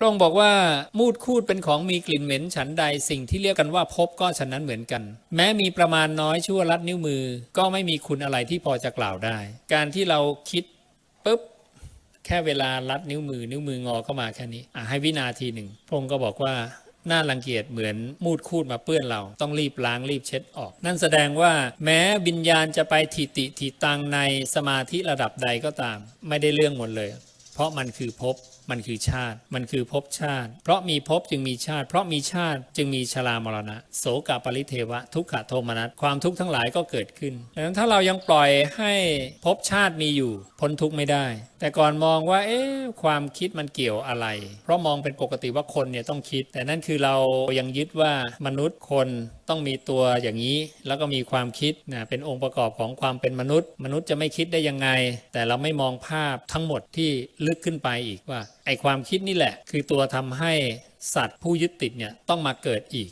พระองค์บอกว่ามูดคูดเป็นของมีกลิ่นเหม็นฉันใดสิ่งที่เรียกกันว่าพบก็ฉันนั้นเหมือนกัน แม้มีประมาณน้อยชั่วลัดนิ้วมือ ก็ไม่มีคุณอะไรที่พอจะกล่าวได้ การที่เราคิดปุ๊บแค่เวลาลัดนิ้วมือ นิ้วมืองอเข้ามาแค่นี้อะให้วินาทีหนึ่งพระองค์ก็บอกว่าน่ารังเกียจเหมือนมูดคูดมาเปื้อนเราต้องรีบล้างรีบเช็ดออก นั่นแสดงว่าแม้วิญญาณจะไปทิติทิตังในสมาธิระดับใดก็ตาม ไม่ได้เรื่องหมดเลย เพราะมันคือภพมันคือชาติ มันคือภพชาติ เพราะมีภพจึงมีชาติ เพราะมีชาติจึงมีชรามรณะ โสกปริเทวะ ทุกขโทมนัสความทุกข์ทั้งหลายก็เกิดขึ้นดังนั้นถ้าเรายังปล่อยให้ภพชาติมีอยู่ พ้นทุกข์ไม่ได้ แต่ก่อนมองว่าเอ๊ะความคิดมันเกี่ยวอะไร เพราะมองเป็นปกติว่าคนเนี่ยต้องคิด แต่นั่นคือเรายังยึดว่ามนุษย์คนต้องมีตัวอย่างนี้ แล้วก็มีความคิดนะเป็นองค์ประกอบของความเป็นมนุษย์ มนุษย์จะไม่คิดได้ยังไง แต่เราไม่มองภาพทั้งหมดที่ลึกขึ้นไปอีกว่า ไอความคิดนี่แหละ คือตัวทำให้สัตว์ผู้ยึดติดเนี่ยต้องมาเกิดอีก